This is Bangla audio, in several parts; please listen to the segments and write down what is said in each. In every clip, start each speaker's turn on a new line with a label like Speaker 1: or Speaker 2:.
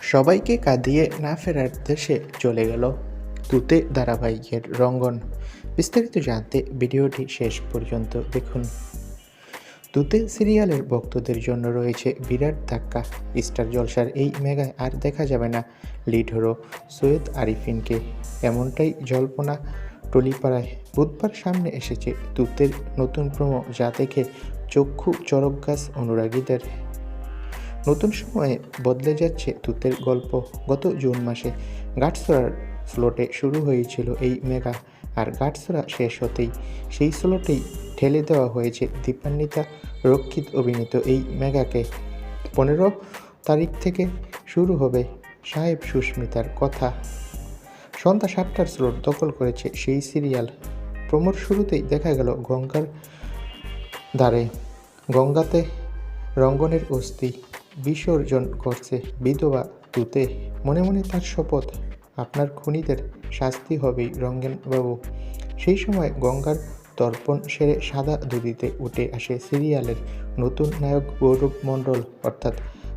Speaker 1: সবাইকে কাঁদিয়ে না ফেরার দেশে চলে গেল তুতে ধারাবাহিকের রঙ্গন। বিস্তারিত জানতে ভিডিওটি শেষ পর্যন্ত দেখুন। তুতে সিরিয়ালের ভক্তদের জন্য রয়েছে বিরাট ধাক্কা। স্টার জলসার এই মেগায় আর দেখা যাবে না লিড হিরো সৈয়দ আরিফিনকে। এমনটাই জল্পনা টলিপাড়ায় বুধবার সামনে এসেছে তুতের নতুন প্রমো যা দেখে চক্ষু চরক গাছ অনুরাগীদের। নতুন সময়ে বদলে যাচ্ছে তুতের গল্প। গত জুন মাসে গাটসরার স্লোটে শুরু হয়েছিল এই মেগা, আর গাটসরা শেষ হতেই সেই স্লোটেই ঠেলে দেওয়া হয়েছে দীপান্বিতা রক্ষিত অভিনীত এই মেগাকে। পনেরো তারিখ থেকে শুরু হবে সাহেব সুস্মিতার কথা। সন্ধ্যা সাতটার স্লোট দখল করেছে সেই সিরিয়াল। প্রমোর শুরুতেই দেখা গেল গঙ্গার ধারে। গঙ্গাতে রঙ্গনের অস্থি। বিসর্জন করছে বিধবা তুতে মনে মনে তার শপথ, আপনার খুনিদের শাস্তি হবেই রঙ্গনবাবু। সেই সময় গঙ্গার তর্পণ সেরে সাদা দুদিতে উঠে আসে সিরিয়ালের নতুন নায়ক গৌরব মণ্ডল, অর্থাৎ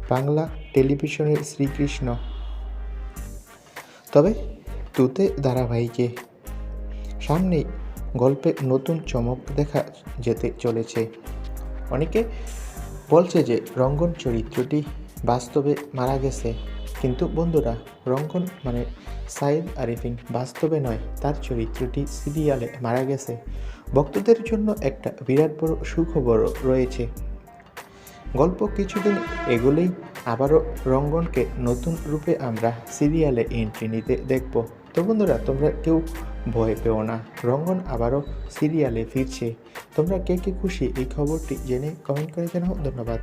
Speaker 1: বাংলা টেলিভিশনের শ্রীকৃষ্ণ। তবে তুতে ধারাবাহিকে সামনেই গল্পে নতুন চমক দেখা যেতে চলেছে। অনেকে বলছে যে রঙ্গন চরিত্রটি বাস্তবে মারা গেছে। কিন্তু বন্ধুরা, রঙ্গন মানে সাইদ আরিফিন বাস্তবে নয়, তার চরিত্রটি সিরিয়ালে মারা গেছে। ভক্তদের জন্য একটা বিরাট বড় সুখবর রয়েছে। গল্প কিছুদিন এগুলোই আবারও রঙ্গনকে নতুন রূপে আমরা সিরিয়ালে এন্ট্রি নিতে দেখব। তো বন্ধুরা, তোমরা কেউ ভয় পেও না। রঙ্গন আবারও সিরিয়ালে ফিরছে। তোমরা কে কে খুশি এই খবরটি জেনে কমেন্ট করে জানাও। ধন্যবাদ।